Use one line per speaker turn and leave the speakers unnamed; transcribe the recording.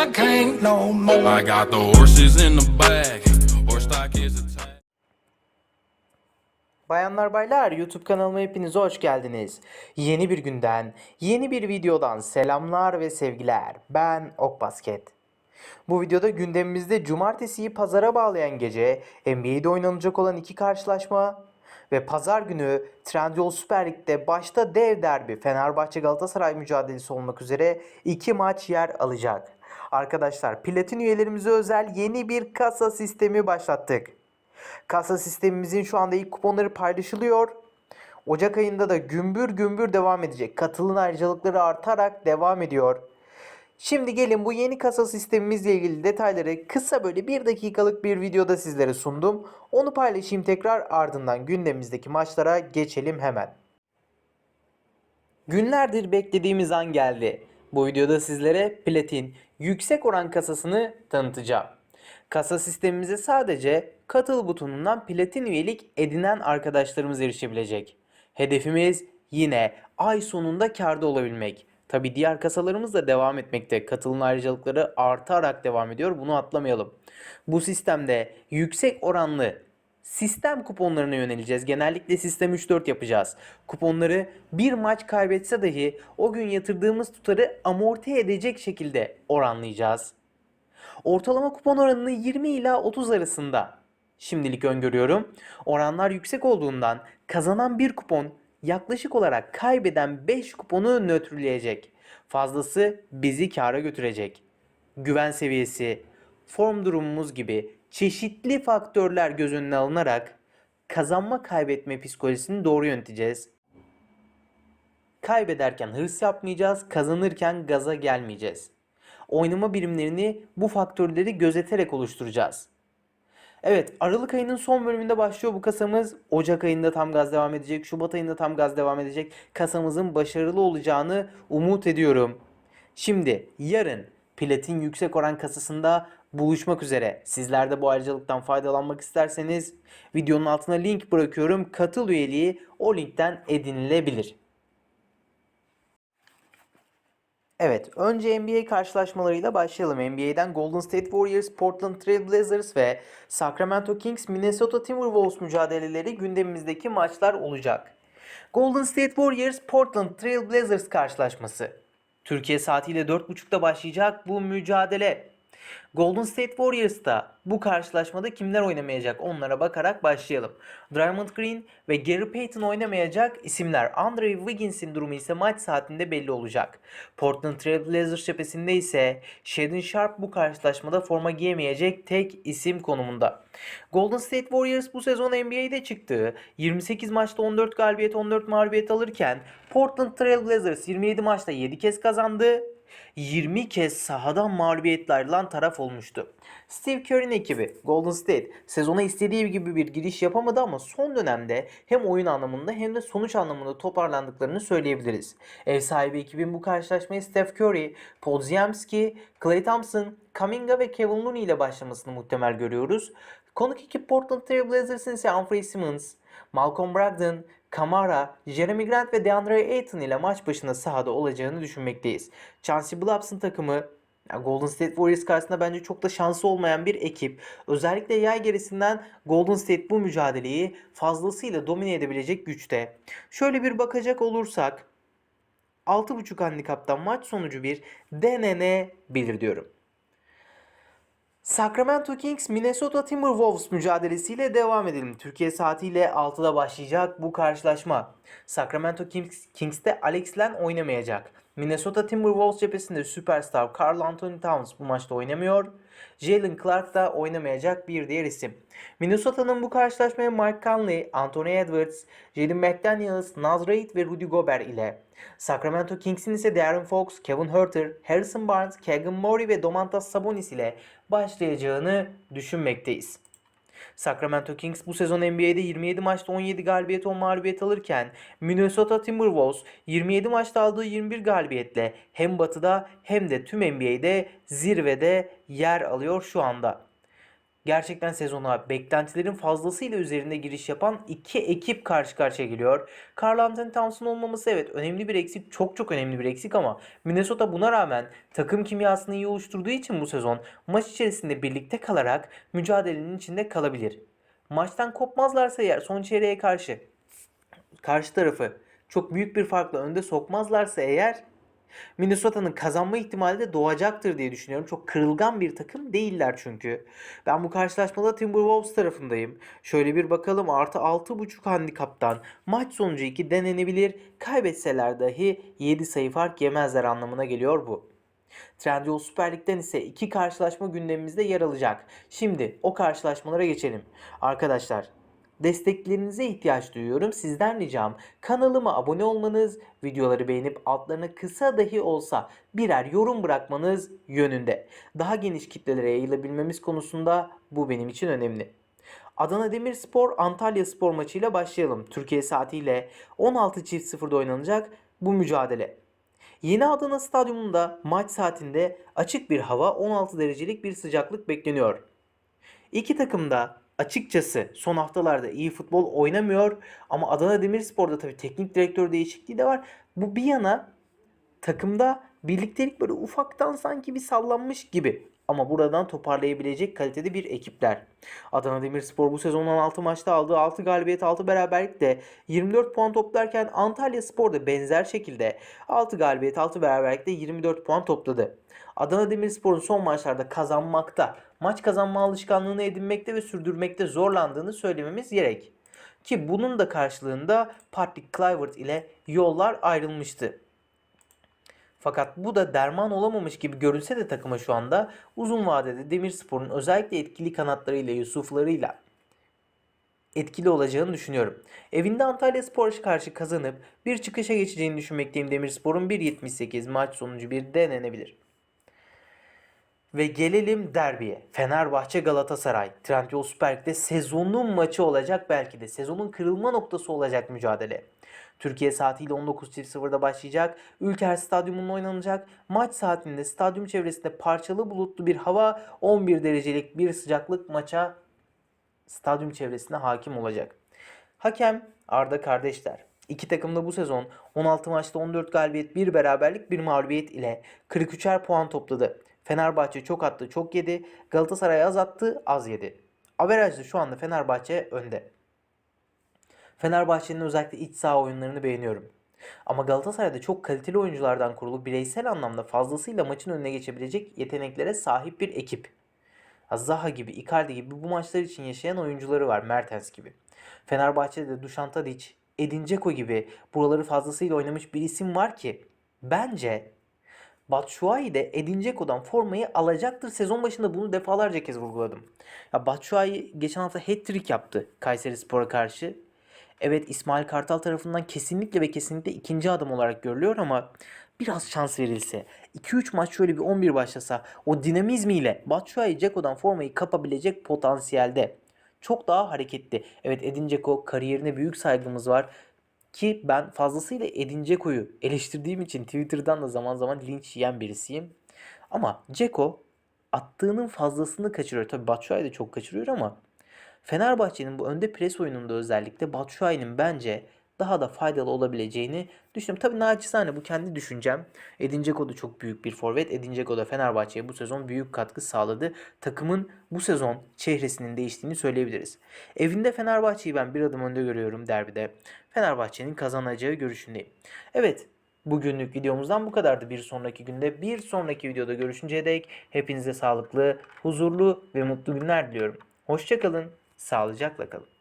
I can't no more. I got the horses in the back. Horse stock is attached.
Bayanlar baylar YouTube kanalıma hepiniz hoş geldiniz. Yeni bir günden, yeni bir videodan selamlar ve sevgiler. Ben Ok Basket. Bu videoda gündemimizde cumartesiyi pazara bağlayan gece NBA'de oynanacak olan iki karşılaşma ve pazar günü Trendyol Süper Lig'de başta dev derbi Fenerbahçe Galatasaray mücadelesi olmak üzere iki maç yer alacak. Arkadaşlar platin üyelerimize özel yeni bir kasa sistemi başlattık. Kasa sistemimizin şu anda ilk kuponları paylaşılıyor. Ocak ayında da gümbür gümbür devam edecek. Katılın ayrıcalıkları artarak devam ediyor. Şimdi gelin bu yeni kasa sistemimizle ilgili detayları kısa böyle bir dakikalık bir videoda sizlere sundum. Onu paylaşayım tekrar ardından gündemimizdeki maçlara geçelim hemen. Günlerdir beklediğimiz an geldi. Bu videoda sizlere platin yüksek oran kasasını tanıtacağım. Kasa sistemimize sadece katıl butonundan platin üyelik edinen arkadaşlarımız erişebilecek. Hedefimiz yine ay sonunda karda olabilmek. Tabi diğer kasalarımız da devam etmekte. Katılım ayrıcalıkları artarak devam ediyor. Bunu atlamayalım. Bu sistemde yüksek oranlı sistem kuponlarına yöneleceğiz. Genellikle sistem 3-4 yapacağız. Kuponları bir maç kaybetse dahi o gün yatırdığımız tutarı amorti edecek şekilde oranlayacağız. Ortalama kupon oranını 20 ila 30 arasında şimdilik öngörüyorum. Oranlar yüksek olduğundan kazanan bir kupon yaklaşık olarak kaybeden 5 kuponu nötrleyecek. Fazlası bizi kâra götürecek. Güven seviyesi, form durumumuz gibi çeşitli faktörler göz önüne alınarak kazanma kaybetme psikolojisini doğru yöneteceğiz. Kaybederken hırs yapmayacağız, kazanırken gaza gelmeyeceğiz. Oynama birimlerini bu faktörleri gözeterek oluşturacağız. Evet, Aralık ayının son bölümünde başlıyor bu kasamız. Ocak ayında tam gaz devam edecek, Şubat ayında tam gaz devam edecek. Kasamızın başarılı olacağını umut ediyorum. Şimdi yarın platin yüksek oran kasasında buluşmak üzere. Sizler de bu ayrıcalıktan faydalanmak isterseniz videonun altına link bırakıyorum. Katıl üyeliği o linkten edinilebilir. Evet, önce NBA karşılaşmalarıyla başlayalım. NBA'den Golden State Warriors, Portland Trail Blazers ve Sacramento Kings, Minnesota Timberwolves mücadeleleri gündemimizdeki maçlar olacak. Golden State Warriors, Portland Trail Blazers karşılaşması. Türkiye saatiyle 4.30'da başlayacak bu mücadele. Golden State Warriors'ta bu karşılaşmada kimler oynamayacak onlara bakarak başlayalım. Draymond Green ve Gary Payton oynamayacak isimler. Andre Wiggins'in durumu ise maç saatinde belli olacak. Portland Trail Blazers cephesinde ise Shaden Sharp bu karşılaşmada forma giyemeyecek tek isim konumunda. Golden State Warriors bu sezon NBA'de çıktığı 28 maçta 14 galibiyet 14 mağlubiyet alırken Portland Trail Blazers 27 maçta 7 kez kazandı 20 kez sahadan mağlubiyetler ayrılan taraf olmuştu. Steve Kerr'in ekibi Golden State sezona istediği gibi bir giriş yapamadı ama son dönemde hem oyun anlamında hem de sonuç anlamında toparlandıklarını söyleyebiliriz. Ev sahibi ekibin bu karşılaşmayı Steph Curry, Podziemski, Klay Thompson, Kaminga ve Kevin Looney ile başlamasını muhtemel görüyoruz. Konuk ekip Portland Trail Blazers'ın ise Anthony Simmons, Malcolm Brogdon, Kamara, Jeremy Grant ve DeAndre Ayton ile maç başında sahada olacağını düşünmekteyiz. Chauncey Billups'ın takımı Golden State Warriors karşısında bence çok da şansı olmayan bir ekip. Özellikle yay gerisinden Golden State bu mücadeleyi fazlasıyla domine edebilecek güçte. Şöyle bir bakacak olursak 6.5 handikaptan maç sonucu bir denenebilir diyorum. Sacramento Kings Minnesota Timberwolves mücadelesiyle devam edelim. Türkiye saatiyle 6'da başlayacak bu karşılaşma. Sacramento Kings, Kings'te Alex Len oynamayacak. Minnesota Timberwolves cephesinde süperstar Carl Anthony Towns bu maçta oynamıyor. Jalen Clark da oynamayacak bir diğer isim. Minnesota'nın bu karşılaşmaya Mike Conley, Anthony Edwards, Jaden McDaniels, Naz Reid ve Rudy Gobert ile Sacramento Kings'in ise Darren Fox, Kevin Huerter, Harrison Barnes, Keegan Murray ve Domantas Sabonis ile başlayacağını düşünmekteyiz. Sacramento Kings bu sezon NBA'de 27 maçta 17 galibiyet 10 mağlubiyet alırken Minnesota Timberwolves 27 maçta aldığı 21 galibiyetle hem batıda hem de tüm NBA'de zirvede yer alıyor şu anda. Gerçekten sezona beklentilerin fazlasıyla üzerinde giriş yapan iki ekip karşı karşıya geliyor. Carl Anthony Towns'un olmaması evet önemli bir eksik, çok çok önemli bir eksik ama Minnesota buna rağmen takım kimyasını iyi oluşturduğu için bu sezon maç içerisinde birlikte kalarak mücadelenin içinde kalabilir. Maçtan kopmazlarsa eğer son çeyreğe karşı karşı tarafı çok büyük bir farkla önde sokmazlarsa eğer Minnesota'nın kazanma ihtimali de doğacaktır diye düşünüyorum. Çok kırılgan bir takım değiller çünkü. Ben bu karşılaşmada Timberwolves tarafındayım. Şöyle bir bakalım artı 6.5 handikaptan maç sonucu 2 denenebilir. Kaybetseler dahi 7 sayı fark yemezler anlamına geliyor bu. Trendyol Süper Lig'den ise iki karşılaşma gündemimizde yer alacak. Şimdi o karşılaşmalara geçelim. Arkadaşlar Desteklerinize ihtiyaç duyuyorum. Sizden ricam kanalıma abone olmanız, videoları beğenip altlarına kısa dahi olsa birer yorum bırakmanız yönünde. Daha geniş kitlelere yayılabilmemiz konusunda bu benim için önemli. Adana Demirspor Antalya Spor maçıyla başlayalım. Türkiye saatiyle 16.00'da oynanacak bu mücadele. Yeni Adana Stadyumunda maç saatinde açık bir hava 16 derecelik bir sıcaklık bekleniyor. İki takım da açıkçası son haftalarda iyi futbol oynamıyor ama Adana Demirspor'da tabii teknik direktör değişikliği de var. Bu bir yana takımda birliktelik böyle ufaktan sanki bir sallanmış gibi. Ama buradan toparlayabilecek kalitede bir ekipler. Adana Demirspor bu sezon 16 maçta aldığı 6 galibiyet 6 beraberlikle 24 puan toplarken Antalya Spor da benzer şekilde 6 galibiyet 6 beraberlikle 24 puan topladı. Adana Demirspor'un son maçlarda kazanmakta, maç kazanma alışkanlığını edinmekte ve sürdürmekte zorlandığını söylememiz gerek. Ki bunun da karşılığında Patrick Kluivert ile yollar ayrılmıştı. Fakat bu da derman olamamış gibi görünse de takıma şu anda uzun vadede Demirspor'un özellikle etkili kanatlarıyla, Yusuflarıyla etkili olacağını düşünüyorum. Evinde Antalya Spor'a karşı kazanıp bir çıkışa geçeceğini düşünmekteyim Demirspor'un 1.78 maç sonucu bir denenebilir. Ve gelelim derbiye. Fenerbahçe Galatasaray. Trendyol Lig'de sezonun maçı olacak belki de. Sezonun kırılma noktası olacak mücadele. Türkiye saatiyle 19.00'da başlayacak. Ülker Stadyumunda oynanacak. Maç saatinde stadyum çevresinde parçalı bulutlu bir hava 11 derecelik bir sıcaklık maça stadyum çevresine hakim olacak. Hakem Arda kardeşler. İki takım da bu sezon 16 maçta 14 galibiyet, 1 beraberlik, 1 mağlubiyet ile 43'er puan topladı. Fenerbahçe çok attı, çok yedi. Galatasaray az attı, az yedi. Averajda şu anda Fenerbahçe önde. Fenerbahçe'nin özellikle iç saha oyunlarını beğeniyorum. Ama Galatasaray'da çok kaliteli oyunculardan kurulu bireysel anlamda fazlasıyla maçın önüne geçebilecek yeteneklere sahip bir ekip. Zaha gibi, Icardi gibi bu maçlar için yaşayan oyuncuları var. Mertens gibi. Fenerbahçe'de de Dušan Tadić, Edin Dzeko gibi buraları fazlasıyla oynamış bir isim var ki bence Batshuayi de Edin Dzeko'dan formayı alacaktır. Sezon başında bunu defalarca kez vurguladım. Ya Batshuayi geçen hafta hat-trick yaptı Kayseri Spor'a karşı. Evet İsmail Kartal tarafından kesinlikle ve kesinlikle ikinci adım olarak görülüyor ama biraz şans verilse, 2-3 maç şöyle bir 11 başlasa o dinamizmiyle Batshuayi Ceko'dan formayı kapabilecek potansiyelde. Çok daha hareketli. Evet Edin Dzeko kariyerine büyük saygımız var. Ki ben fazlasıyla Edin Dzeko'yu eleştirdiğim için Twitter'dan da zaman zaman linç yiyen birisiyim. Ama Dzeko attığının fazlasını kaçırıyor. Tabii Batshuayi de çok kaçırıyor ama Fenerbahçe'nin bu önde pres oyununda özellikle Batshuayi'nin bence daha da faydalı olabileceğini düşünüyorum. Tabii naçizane bu kendi düşüncem. Edin Dzeko da çok büyük bir forvet. Edin Dzeko da Fenerbahçe'ye bu sezon büyük katkı sağladı. Takımın bu sezon çehresinin değiştiğini söyleyebiliriz. Evinde Fenerbahçe'yi ben bir adım önde görüyorum derbide. Fenerbahçe'nin kazanacağı görüşündeyim. Evet Bugünlük videomuzdan bu kadardı. Bir sonraki günde bir sonraki videoda görüşünceye dek hepinize sağlıklı, huzurlu ve mutlu günler diliyorum. Hoşçakalın, sağlıcakla kalın.